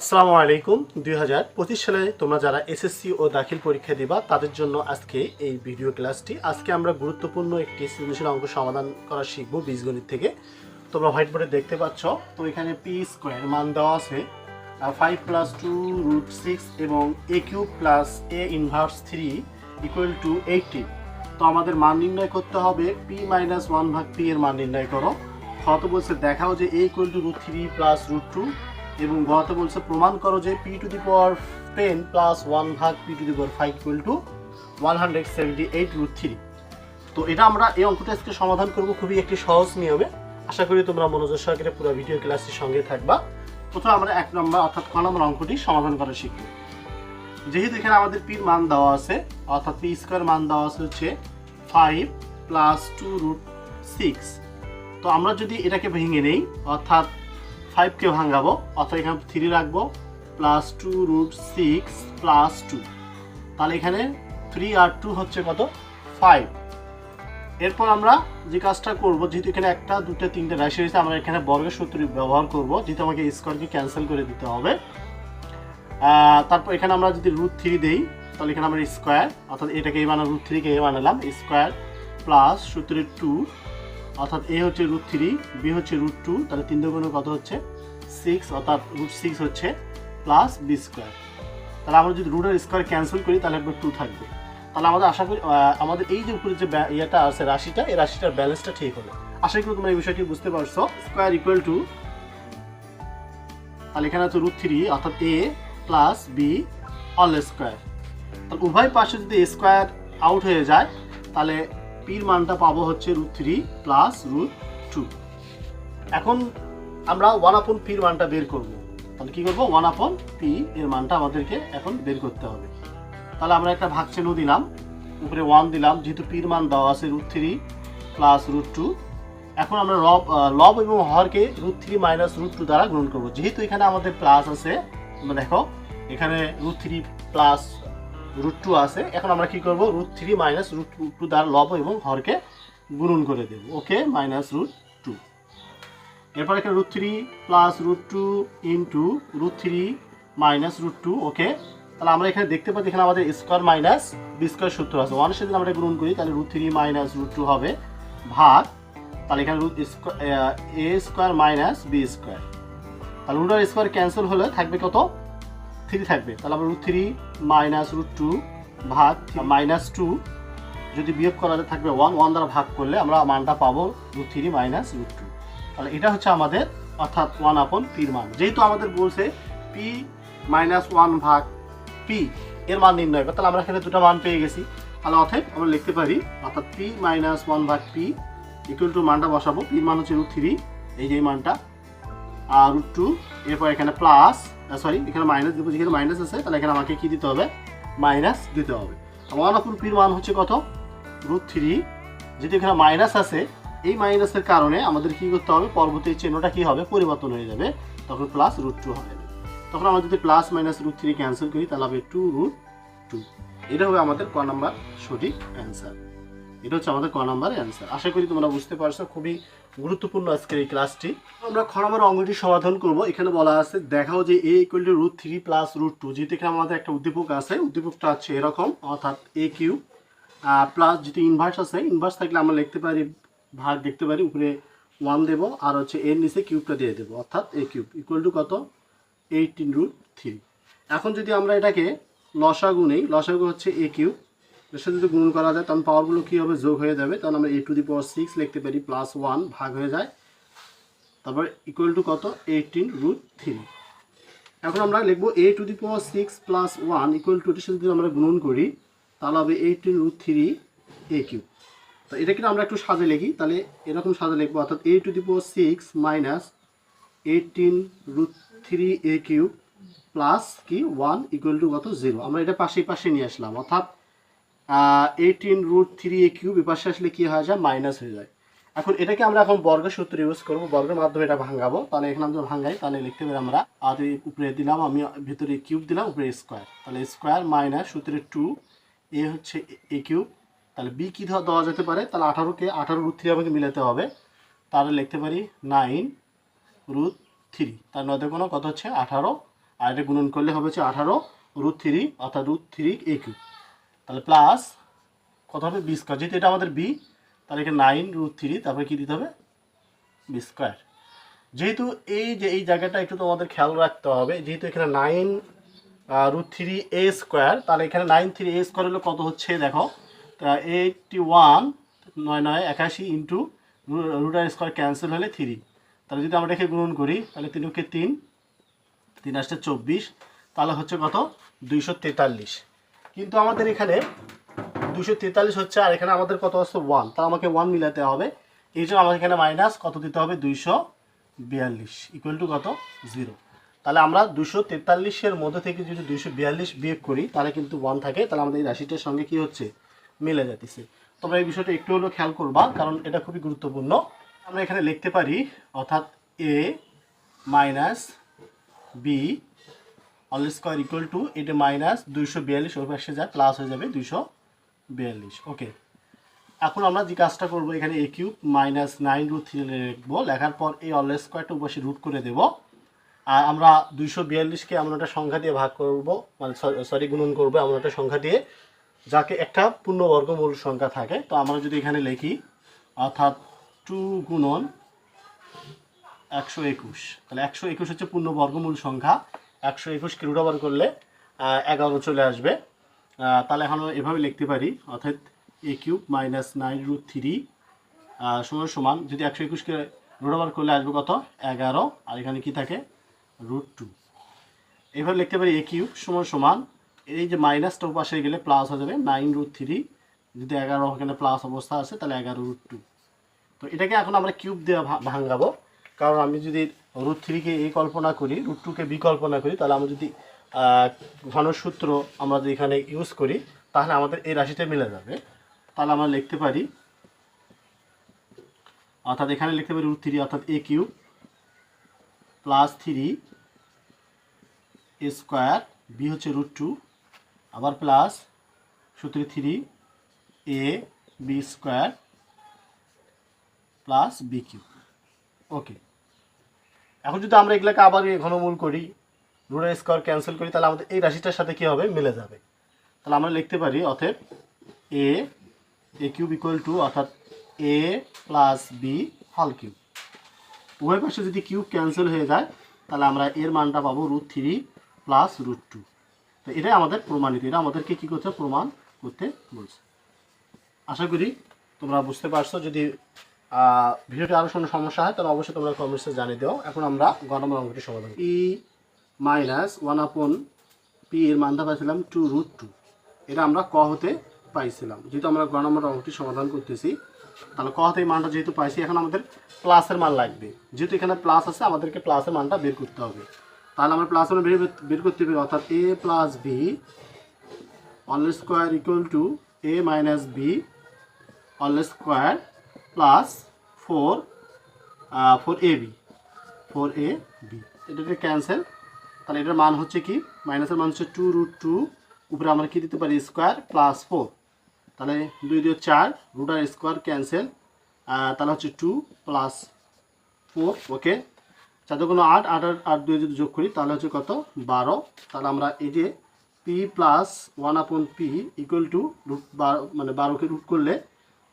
আসসালামু আলাইকুম। দুই হাজার পঁচিশ সালে তোমরা যারা এসএসসি ও দাখিল পরীক্ষা দিবা, তাদের জন্য আজকে এই ভিডিও ক্লাসটি। আজকে আমরা গুরুত্বপূর্ণ একটি সৃজনশীল অঙ্ক সমাধান করা শিখব বীজগণিত থেকে। তোমরা হোয়াইট বোর্ডে দেখতে পাচ্ছ, তো এখানে পি স্কোয়ার মান দেওয়া আছে। Five plus two root six এবং A cube plus A inverse three equal to eighty তো আমাদের মান নির্ণয় করতে হবে পি মাইনাস ওয়ান ভাগ পি এর মান নির্ণয় করো। হয়তো বলছে দেখাও যে A equal to root three plus root two এবং গতে বলছে প্রমাণ করো যে P to the power ten plus one ভাগ P to the power five equal to one hundred seventy eight root three তো এটা আমরা এই অঙ্কটা আজকে সমাধান করব, খুবই একটি সহজ নিয়মে। আশা করি তোমরা মনোযোগ সহকারে পুরো ভিডিও ক্লাসটির সঙ্গে থাকবা। প্রথমে আমরা এক নম্বর অর্থাৎ ক নম্বর অঙ্কটি সমাধান করা শিখব যেহেতু এখানে আমাদের পির মান দেওয়া আছে, অর্থাৎ পি স্কোয়ার মান দেওয়া আছে হচ্ছে five plus two root six তো আমরা যদি এটাকে ভেঙে নেই, অর্থাৎ ফাইভকে ভাঙাবো অর্থাৎ এখানে থ্রি রাখব plus two root six plus two তাহলে এখানে থ্রি আর টু হচ্ছে কত? ফাইভ এরপর আমরা যে কাজটা করব, যেহেতু এখানে একটা, দুটো, তিনটে রাশি রয়েছে আমরা এখানে বর্গের সূত্র ব্যবহার করব, যেহেতু আমাকে স্কোয়ারকে ক্যান্সেল করে দিতে হবে। তারপর এখানে আমরা যদি রুট থ্রি দেই, তাহলে এখানে আমরা স্কোয়ার অর্থাৎ এটাকে এই বানালাম রুট থ্রিকে এ বানালাম স্কোয়ার প্লাস সূত্রের টু অর্থাৎ এ হচ্ছে রুট থ্রি বি হচ্ছে রুট টু তাহলে তিন দুগুণে কত হচ্ছে? সিক্স অর্থাৎ রুট সিক্স হচ্ছে প্লাস বি স্কোয়ার তাহলে আমরা যদি রুটের স্কোয়ার ক্যান্সেল করি, তাহলে একবার টু থাকবে। তাহলে আমাদের আশা করি আমাদের এই যে উপরে যে ইয়েটা আছে, রাশিটা, এই রাশিটার ব্যালেন্সটা ঠিক হবে। আশা করি তোমরা এই বিষয়টি বুঝতে পারছ। স্কোয়ার ইকুয়াল টু তাহলে এখানে হচ্ছে রুট থ্রি অর্থাৎ A plus B all square তাহলে উভয় পাশে যদি স্কোয়ার আউট হয়ে যায়, তাহলে পির মানটা পাবো হচ্ছে root three plus root two এখন আমরা ওয়ান আপন পির মানটা বের করব। তাহলে কি করব? ওয়ান আপন পি এর মানটা আমাদেরকে এখন বের করতে হবে। তাহলে আমরা একটা ভাগ চিহ্ন দিলাম। উপরে ওয়ান দিলাম, যেহেতু পির মান দেওয়া আছে root three plus root two এখন আমরা লব লব এবং হরকে root three minus root two দ্বারা গ্রহণ করব। যেহেতু এখানে আমাদের প্লাস আছে দেখো, এখানে root three plus root two আছে। এখন আমরা কি করব? Root three minus root two দ্বারা লব এবং হরকে গুণন করে দেব। ওকে মাইনাস রুট টু এরপর এখানে root three plus root two into root three minus root two okay তাহলে আমরা এখানে দেখতে পাচ্ছি এখানে আমাদের স্কোয়ার মাইনাস বি স্কোয়ার সূত্র আছে। ওয়ানের সাথে আমরা গুণন করি, তাহলে root three minus root two হবে ভাগ, তাহলে এখানে root A square minus B square তাহলে রুট আর স্কোয়ার ক্যান্সেল হলে থাকবে কত? থ্রি থাকবে। তাহলে আমরা root three minus root two ভাগ মাইনাস টু যদি বিয়োগ করা থাকবে ওয়ান ওয়ান দ্বারা ভাগ করলে আমরা মানটা পাবো root three minus root two তাহলে এটা হচ্ছে আমাদের, অর্থাৎ ওয়ান আপন পির মান। যেহেতু আমাদের বলছে পি মাইনাস ওয়ান ভাগ পি এর মান নির্ণয় করতে, তাহলে আমরা এখানে দুটো মান পেয়ে গেছি। তাহলে অতএব আমরা লিখতে পারি, অর্থাৎ পি মাইনাস ওয়ান ভাগ পি ইকুয়াল টু মানটা বসাবো। পির মান হচ্ছে রুট থ্রি এই যে মানটা। আর রুট টু এরপর এখানে প্লাস সরি এখানে মাইনাস দেবো যেখানে মাইনাস আছে, তাহলে এখানে আমাকে কি দিতে হবে? মাইনাস দিতে হবে। ওয়ান অফ পির মান হচ্ছে কত? রুট থ্রি যেহেতু এখানে মাইনাস আছে, এই মাইনাসের কারণে আমাদের কি করতে হবে? পরবর্তী চিহ্নটা কি হবে? পরিবর্তন হয়ে যাবে। তখন প্লাস রুট টু হবে। তখন আমরা যদি plus minus root three cancel করি, তাহলে হবে টু রুট টু এটা হবে আমাদের ক নাম্বার সঠিক অ্যান্সার এটা হচ্ছে আমাদের ক নাম্বার অ্যান্সার আশা করি তোমরা বুঝতে পারছ, খুবই গুরুত্বপূর্ণ আজকের এই ক্লাসটি আমরা খ নম্বর অঙ্গটি সমাধান করব। এখানে বলা আছে, দেখাও যে A equal to root three plus root two যেহেতু এখানে আমাদের একটা উদ্দীপক আছে, উদ্দীপকটা হচ্ছে এরকম, অর্থাৎ এ কিউ প্লাস যেহেতু ইনভার্স আছে ইনভার্স থাকলে আমরা লিখতে পারি, ভাগ দেখতে পারি, উপরে ওয়ান দেবো, আর হচ্ছে এর নিচে কিউবটা দিয়ে দেবো, অর্থাৎ এ কিউব ইকুয়াল টু কত? এইটিন রুট থ্রি এখন যদি আমরা এটাকে লসাগু নেই, লসাগু হচ্ছে এ কিউব এর সাথে যদি গুণ করা যায়, তখন পাওয়ারগুলো কী হবে? যোগ হয়ে যাবে। তখন আমরা এ টু দি পাওয়ার সিক্স লিখতে পারি প্লাস ওয়ান ভাগ হয়ে যায়। তারপর ইকুয়াল টু কত? এইটিন রুট থ্রি এখন আমরা লিখব A to the power six plus one equal to এর সাথে যদি আমরা গুণন করি, তাহলে হবে eighteen root three A cube তো এটা কিন্তু আমরা একটু সাজে লিখি। তাহলে এরকম সাজে লিখব, অর্থাৎ A to the power six minus eighteen root three A cube plus কি? ওয়ান ইকুয়াল টু কত? জিরো আমরা এটা পাশে পাশে নিয়ে আসলাম। অর্থাৎ eighteen root three A cube এপাশে আসলে কি হয়ে যায়? মাইনাস হয়ে যায়। এখন এটাকে আমরা এখন বর্গের সূত্র ইউজ করব। বর্গের মাধ্যমে এটা ভাঙাবো। তাহলে এখানে আমরা ভাঙাই, তাহলে লিখতে পারি আমরা, আর উপরে দিলাম, আমি ভিতরে কিউব দিলাম, উপরে স্কোয়ার তাহলে স্কোয়ার মাইনাস সূত্রের টু এ হচ্ছে এ কিউব তাহলে বি কী দেওয়া যেতে পারে? তাহলে আঠারোকে আঠারো রুট থ্রি আমাকে মিলাতে হবে। তাহলে লিখতে পারি নাইন রুট থ্রি তার নদে কোনো, কত হচ্ছে? আঠারো। আর এটা গুণন করলে হবে হচ্ছে আঠারো রুট থ্রি অর্থাৎ রুট থ্রি এ কিউব তাহলে প্লাস কত হবে? বি স্কোয়ার যেহেতু এটা আমাদের বি তাহলে এখানে নাইন রুট থ্রি তারপরে কী দিতে হবে? বি স্কোয়ার যেহেতু এই যে, এই জায়গাটা একটু তোমাদের খেয়াল রাখতে হবে, যেহেতু এখানে nine root three A square তাহলে এখানে নাইন থ্রি এ স্কোয়ার হলে কত হচ্ছে দেখো? তা এইটটি ওয়ান নয় নয় একাশি ইন্টু রুটার স্কোয়ার ক্যান্সেল হলে থ্রি তাহলে যদি আমরা এটাকে গুণন করি, তাহলে তিনকে তিন তিন আসতে চব্বিশ, তাহলে হচ্ছে কত? দুইশো তেতাল্লিশ। কিন্তু আমাদের এখানে দুশো তেতাল্লিশ হচ্ছে, আর এখানে আমাদের কত হচ্ছে ওয়ান তা আমাকে ওয়ান মিলাতে হবে। এই জন্য আমাকে এখানে মাইনাস কত দিতে হবে? দুইশো বিয়াল্লিশ। ইকুয়াল টু কত? জিরো তাহলে আমরা দুশো তেতাল্লিশের মধ্যে থেকে যদি দুইশো বিয়াল্লিশ বিয়োগ করি, তাহলে কিন্তু ওয়ান থাকে। তাহলে আমাদের এই রাশিটার সঙ্গে কি হচ্ছে? মিলে যাচ্ছে তবে এই বিষয়টা একটু হলেও খেয়াল করবা, কারণ এটা খুবই গুরুত্বপূর্ণ। আমরা এখানে লিখতে পারি, অর্থাৎ A minus B all square equal to এটা মাইনাস দুইশো বিয়াল্লিশ ওই পাশে যায় প্লাস হয়ে যাবে দুইশো বিয়াল্লিশ। ওকে এখন আমরা যে কাজটা করব, এখানে A cube minus nine root three লিখব। লেখার পর এই অল স্কোয়ারটা উপসে রুট করে দেবো। আর আমরা দুইশো বিয়াল্লিশকে আমরা একটা সংখ্যা দিয়ে ভাগ করব মানে সরি গুণন করব আমরা একটা সংখ্যা দিয়ে, যাকে একটা পূর্ণবর্গমূল সংখ্যা থাকে। তো আমরা যদি এখানে লিখি, অর্থাৎ টু গুণন একশো একুশ। তাহলে একশো একুশ হচ্ছে পূর্ণ বর্গমূল সংখ্যা। একশো একুশকে রুট ওভার করলে এগারো চলে আসবে। তাহলে এখন এভাবে লিখতে পারি, অর্থাৎ A cube minus nine root three সমান সমান, যদি একশো একুশকে রুট ওভার করলে আসবে কত? এগারো। আর এখানে কি থাকে? রুট টু এভাবে লিখতে পারি এ কিউব সমান সমান, এই যে মাইনাসটা পাশে গেলে প্লাস হয়ে যাবে নাইন রুট থ্রি যদি এগারো এখানে প্লাস অবস্থা আছে, তাহলে এগারো রুট টু তো এটাকে এখন আমরা কিউব ভা- ভাঙাবো। কারণ আমি যদি রুট থ্রিকে এই কল্পনা করি রুট টুকে বি কল্পনা করি, তাহলে আমরা যদি ঘনসূত্র আমরা যদি এখানে ইউজ করি, তাহলে আমাদের এই রাশিটা মিলে যাবে। তাহলে আমরা লিখতে পারি, অর্থাৎ এখানে লিখতে পারি রুট থ্রি অর্থাৎ A cube plus three A square B হচ্ছে রুট টু আবার প্লাস সূত্রে three A B square plus B cube okay এখন যদি আমরা এগুলোকে আবার ঘনমূল করি রুটের স্কোয়ার ক্যান্সেল করি, তাহলে আমাদের এই রাশিটার সাথে কী হবে? মিলে যাবে। তাহলে আমরা লিখতে পারি অতএব A A cube equal to অর্থাৎ এ প্লাস বি হল কিউব উভয় পাশে যদি কিউব ক্যান্সেল হয়ে যায়, তাহলে আমরা এর মানটা পাবো root three plus root two তো এটাই আমাদের প্রমাণিত। এটা আমাদেরকে কী করতে প্রমাণ করতে বলছে। আশা করি তোমরা বুঝতে পারছ। যদি ভিডিওটি আরও কোনো সমস্যা হয়, তাহলে অবশ্যই তোমরা কমেন্টসে জানিয়ে দাও। এখন আমরা গণমান অঙ্কটি সমাধান ই মাইনাস ওয়ান আপন পি এর মানটা পাইছিলাম টু রুট টু এটা আমরা ক হতে পাইছিলাম। যেহেতু আমরা গ নম্বর অঙ্কটি সমাধান করতেছি, তাহলে ক হতে এই মানটা যেহেতু পাইছি, এখন আমাদের প্লাসের মান লাগবে। যেহেতু এখানে প্লাস আছে, আমাদেরকে প্লাসের মানটা বের করতে হবে। তাহলে আমরা প্লাসের মান বের বের করতে পারি, অর্থাৎ A plus B all square equal to A minus B all square plus four four A B four A B এটাকে ক্যান্সেল তাহলে এটার মান হচ্ছে কি? মাইনাসের মান হচ্ছে টু রুট টু উপরে আমরা কি দিতে পারি? স্কোয়ার প্লাস ফোর তাহলে দুই দুই চার রুটার স্কোয়ার ক্যান্সেল তাহলে হচ্ছে টু প্লাস ফোর ওকে চার কোনো আট আট আট আট দুই যদি যোগ করি, তাহলে হচ্ছে কত? বারো। তাহলে আমরা এই যে P plus one upon P equal to root বারো মানে বারোকে রুট করলে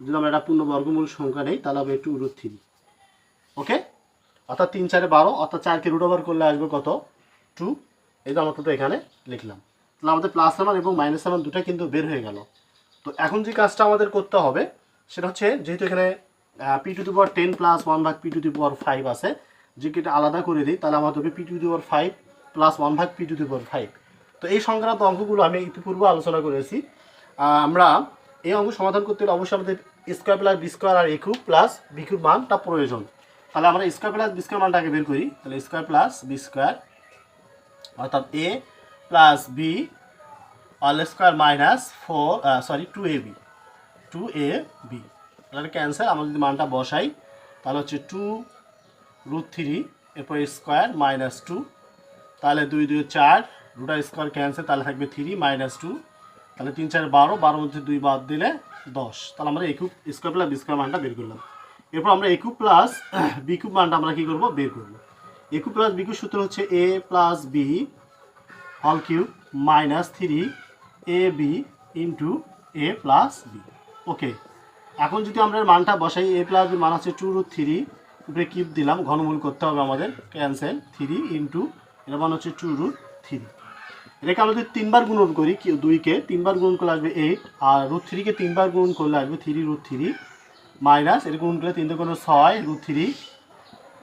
যদি আমরা একটা পূর্ণ বর্গমূল সংখ্যা নেই, তাহলে হবে টু রুট থ্রি ওকে অর্থাৎ তিন চারে বারো, অর্থাৎ চারকে রুট ওভার করলে আসবে কত? টু এই তো আমরা তো এখানে লিখলাম। তাহলে আমাদের প্লাস মান এবং মাইনাস মান দুটো কিন্তু বের হয়ে গেল। তো এখন যে কাজটা আমাদের করতে হবে, সেটা হচ্ছে যেহেতু এখানে P to the power ten plus one ভাগ P to the power five আছে যে এটা আলাদা করে দিই, তাহলে আমাদের হবে P to the power five plus one ভাগ P to the power five তো এই সংক্রান্ত অঙ্কগুলো আমি ইতিপূর্বে আলোচনা করেছি। আমরা এই অঙ্ক সমাধান করতে হলে অবশ্যই আমাদের square plus B square R A cube plus B cube মানটা প্রয়োজন। তাহলে আমরা স্কোয়ার প্লাস বি স্কোয়ার মানটাকে বের করি। তাহলে স্কোয়ার প্লাস বি স্কোয়ার অর্থাৎ A plus B all square minus four sorry two A B two A B তাহলে ক্যান্সেল আমরা যদি মানটা বসাই, তাহলে হচ্ছে টু রুট থ্রি এরপর স্কোয়ার মাইনাস টু তাহলে দুই দুই, চার রুটার স্কোয়ার ক্যান্সেল তাহলে থাকবে থ্রি মাইনাস টু তাহলে তিন, চার, বারো বারো মধ্যে দুই বাদ দিলে দশ। তাহলে আমরা একুব স্কোয়ার প্লাস বি স্কোয়ার মানটা বের করলাম। এরপর আমরা একুব প্লাস বিকুব মানটা আমরা কী করব? বের করব। একুব প্লাস বিকুব সূত্র হচ্ছে এ প্লাস বি হল cube minus three a b into a plus b okay এখন যদি আমরা মানটা বসাই এ প্লাস বি মান হচ্ছে টু রুট থ্রি উপরে কিউব দিলাম, ঘনমূল করতে হবে আমাদের ক্যান্সেল থ্রি ইন্টু এর মান হচ্ছে টু রুট থ্রি এটাকে আমরা যদি তিনবার গুণন করি দুইকে তিনবার গুণন করলে আসবে এইট আর রুট থ্রিকে তিনবার গুণন করলে আসবে থ্রি রুট থ্রি মাইনাস এটা গুণন করলে তিনটে কোনো ছয় রুট থ্রি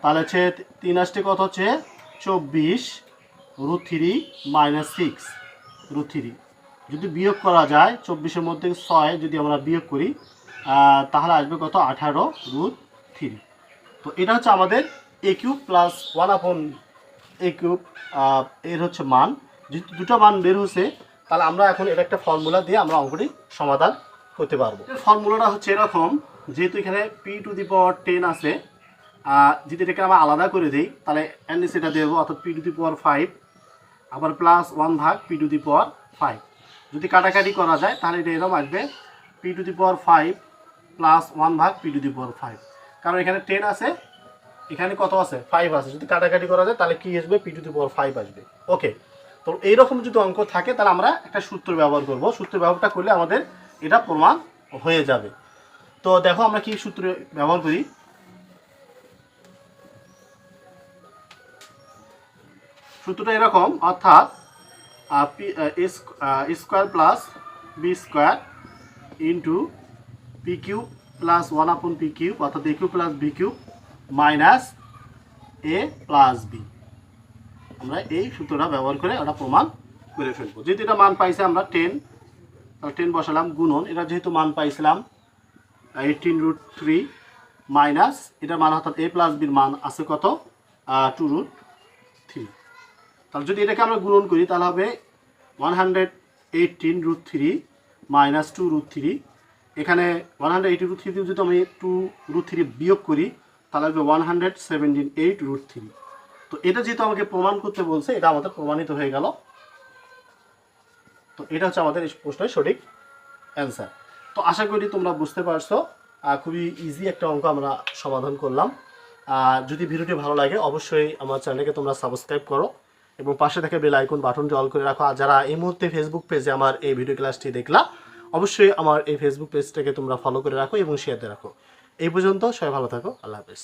তাহলে হচ্ছে তিন আসতে কত হচ্ছে? চব্বিশ root three minus six root three যদি বিয়োগ করা যায়, চব্বিশের মধ্যে ছয় যদি আমরা বিয়োগ করি তাহলে আসবে কত? আঠারো রুট থ্রি তো এটা হচ্ছে আমাদের এ কিউব প্লাস ওয়ান আপন এ কিউব এর হচ্ছে মান। দুটো মান বের হচ্ছে তাহলে আমরা এখন এটা একটা ফর্মুলা দিয়ে আমরা অঙ্কটি সমাধান করতে পারব। ফর্মুলাটা হচ্ছে এরকম, যেহেতু এখানে p to the power ten আছে যদি এটাকে আমরা আলাদা করে দিই, তাহলে এনডি সেটা দেবো, অর্থাৎ p to the power five আবার প্লাস ওয়ান ভাগ p to the power five যদি কাটাকাটি করা যায়, তাহলে এটা এরকম আসবে p to the power five plus one ভাগ p to the power five কারণ এখানে টেন আছে, এখানে কত আছে? ফাইভ আছে। যদি কাটাকাটি করা যায়, তাহলে কি আসবে? P to the power five আসবে। ওকে তো এইরকম যদি অঙ্ক থাকে, তাহলে আমরা একটা সূত্র ব্যবহার করব। সূত্র ব্যবহারটা করলে আমাদের এটা প্রমাণ হয়ে যাবে। তো দেখো আমরা কি সূত্র ব্যবহার করি? সূত্রটা এরকম, অর্থাৎ square plus b square into p q plus one আপন পি কিউ অর্থাৎ a q plus b q minus a plus b. আমরা এই সূত্রটা ব্যবহার করে ওটা প্রমাণ করে ফেলব। যেহেতু এটা মান পাইছে আমরা টেন টেন বসালাম গুণন, এটা যেহেতু মান পাইছিলাম এইটিন রুট থ্রি মাইনাস এটার মান অর্থাৎ এ প্লাস বির মান আছে কত? টু রুট থ্রি তাহলে যদি এটাকে আমরা গুণন করি, তাহলে হবে one hundred eighteen root three minus two root three এখানে one hundred eighty root three যদি আমি টু রুট থ্রি বিয়োগ করি, তাহলে হবে one hundred seventeen eight root three তো এটা যেহেতু আমাকে প্রমাণ করতে বলছে, এটা আমাদের প্রমাণিত হয়ে গেল। তো এটা হচ্ছে আমাদের প্রশ্নের সঠিক অ্যান্সার তো আশা করি তোমরা বুঝতে পারছ খুবই ইজি একটা অঙ্ক আমরা সমাধান করলাম। আর যদি ভিডিওটি ভালো লাগে, অবশ্যই আমার চ্যানেলকে তোমরা সাবস্ক্রাইব করো এবং পাশে থেকে বেল আইকন বাটনটি অল করে রাখো। আর যারা এই মুহূর্তে ফেসবুক পেজে আমার এই ভিডিও ক্লাসটি দেখলা, অবশ্যই আমার এই ফেসবুক পেজটাকে তোমরা ফলো করে রাখো এবং শেয়ার দিয়ে রাখো। এই পর্যন্ত সবাই ভালো থাকো, আল্লাহ হাফেজ।